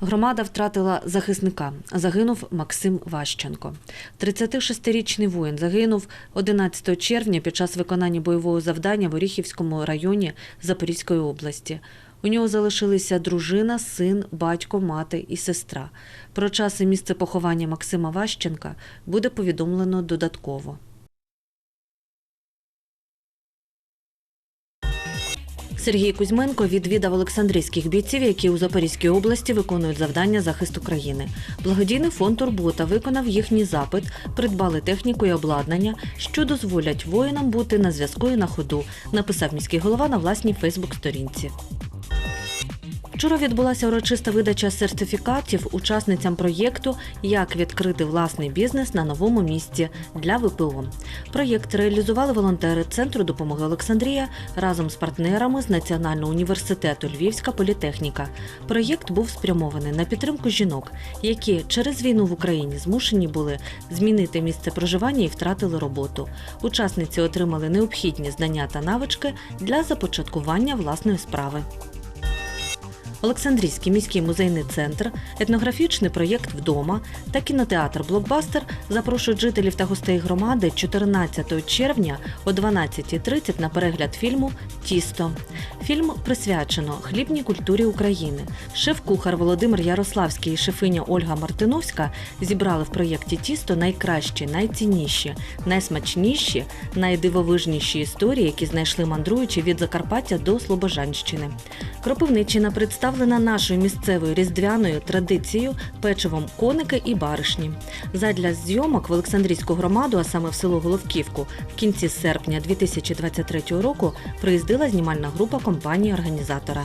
Громада втратила захисника. Загинув Максим Ващенко. 36-річний воїн загинув 11 червня під час виконання бойового завдання в Оріхівському районі Запорізької області. У нього залишилися дружина, син, батько, мати і сестра. Про час і місце поховання Максима Ващенка буде повідомлено додатково. Сергій Кузьменко відвідав Олександрійських бійців, які у Запорізькій області виконують завдання захисту країни. Благодійний фонд Турбота виконав їхній запит, придбали техніку і обладнання, що дозволять воїнам бути на зв'язку і на ходу, написав міський голова на власній Фейсбук-сторінці. Вчора відбулася урочиста видача сертифікатів учасницям проєкту Як відкрити власний бізнес на новому місці для ВПО. Проєкт реалізували волонтери Центру допомоги Олександрія разом з партнерами з Національного університету Львівська політехніка. Проєкт був спрямований на підтримку жінок, які через війну в Україні змушені були змінити місце проживання і втратили роботу. Учасниці отримали необхідні знання та навички для започаткування власної справи. Олександрійський міський музейний центр, етнографічний проєкт вдома та кінотеатр Блокбастер запрошують жителів та гостей громади 14 червня о 12.30 на перегляд фільму Тісто. Фільм присвячено хлібній культурі України. Шеф-кухар Володимир Ярославський і шефиня Ольга Мартиновська зібрали в проєкті Тісто найкращі, найцінніші, найсмачніші, найдивовижніші історії, які знайшли мандруючи від Закарпаття до Слобожанщини. Кропивниччина представлена нашою місцевою різдвяною традицією печивом коники і баришні. Задля зйомок в Олександрійську громаду, а саме в село Головківку, в кінці серпня 2023 року приїздила знімальна група компанії-організатора.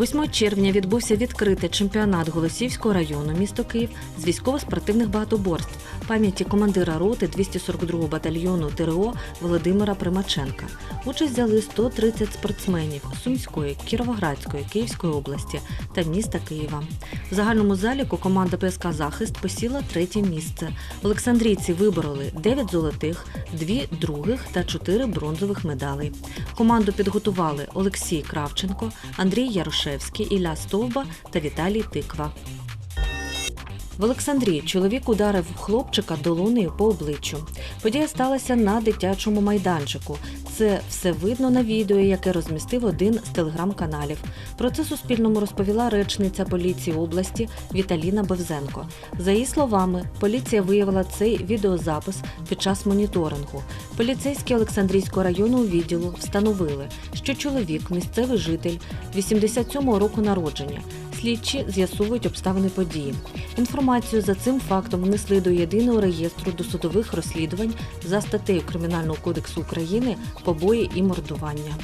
8 червня відбувся відкритий чемпіонат Голосівського району місто Київ з військово-спортивних багатоборств пам'яті командира роти 242-го батальйону ТРО Володимира Примаченка. Участь взяли 130 спортсменів Сумської, Кіровоградської, Київської області та міста Києва. В загальному заліку команда ПСК Захист посіла третє місце. Олександрійці вибороли 9 золотих, 2 других та 4 бронзових медалей. Команду підготували Олексій Кравченко, Андрій Ярошевський, Ілля Стовба та Віталій Тиква. В Олександрії чоловік ударив хлопчика долонею по обличчю. Подія сталася на дитячому майданчику. Це все видно на відео, яке розмістив один з телеграм-каналів. Про це Суспільному розповіла речниця поліції області Віталіна Бевзенко. За її словами, поліція виявила цей відеозапис під час моніторингу. Поліцейські Олександрійського районного відділу встановили, що чоловік місцевий житель 87-го року народження. Слідчі з'ясовують обставини події. Інформацію за цим фактом внесли до єдиного реєстру досудових розслідувань за статтею Кримінального кодексу України побої і мордування.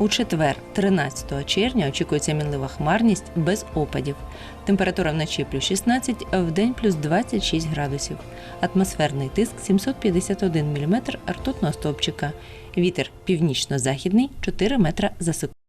У четвер, 13 червня, очікується мінлива хмарність без опадів. Температура вночі плюс 16, а в день плюс 26 градусів. Атмосферний тиск 751 мм ртутного стовпчика. Вітер північно-західний 4 метра за секунду.